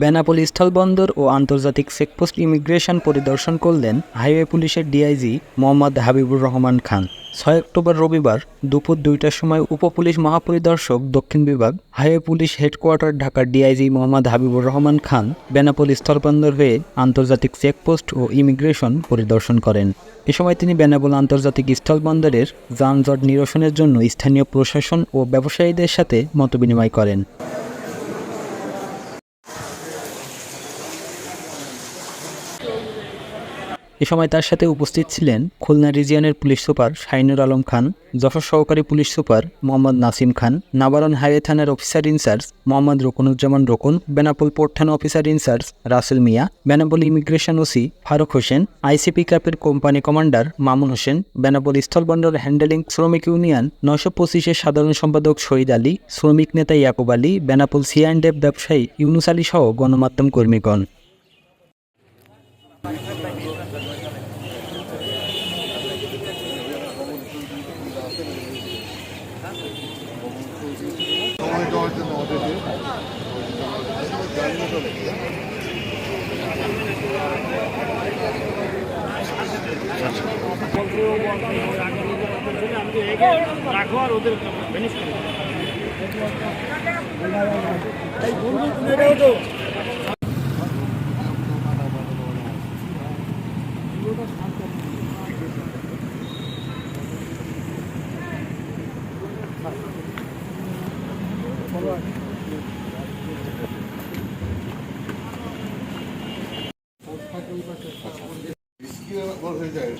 বেনাপোল স্থলবন্দর ও আন্তর্জাতিক checkpost immigration পরিদর্শন করলেন হাইওয়ে পুলিশের ডিআইজি মোহাম্মদ হাবিবুর রহমান খান। ছয় অক্টোবর রবিবার দুপুর দুইটার সময় উপপুলিশ মহাপরিদর্শক দক্ষিণ বিভাগ, হাইওয়ে পুলিশ হেডকোয়ার্টার ঢাকার ডিআইজি মোহাম্মদ হাবিবুর রহমান খান বেনাপোল স্থলবন্দর হয়ে আন্তর্জাতিক চেকপোস্ট ও ইমিগ্রেশন পরিদর্শন করেন। এ সময় তিনি বেনাপোল আন্তর্জাতিক স্থলবন্দরের যানজট নিরসনের জন্য স্থানীয় প্রশাসন ও ব্যবসায়ীদের সাথে মতবিনিময় করেন। সময় তার সাথে উপস্থিত ছিলেন খুলনা রিজিয়নের পুলিশ সুপার শাহিনুর আলম খান, যশোর সহকারী police super Mohammad Nasim Khan Nabaran highway থানার officer in charge Mohammad Rokonuzzaman Rokon, Benapole port থানা officer in charge Rasel Mia, Benapole immigration OC Faruk Hossain, ICP ক্যাপের company commander Mamun Hossain, Benapole স্থলবন্দর হ্যান্ডেলিং শ্রমিক union নয়শো পঁচিশের সাধারণ সম্পাদক শহীদ আলী, শ্রমিক নেতা Yakub Ali, Benapole C and F ব্যবসায়ী ইউনুস আলী সহ গণমাধ্যম কর্মীগণ। সময় দেওয়ার জন্য ওদেরকে রাখো আর ওদের ফিনিশ হয়ে যায়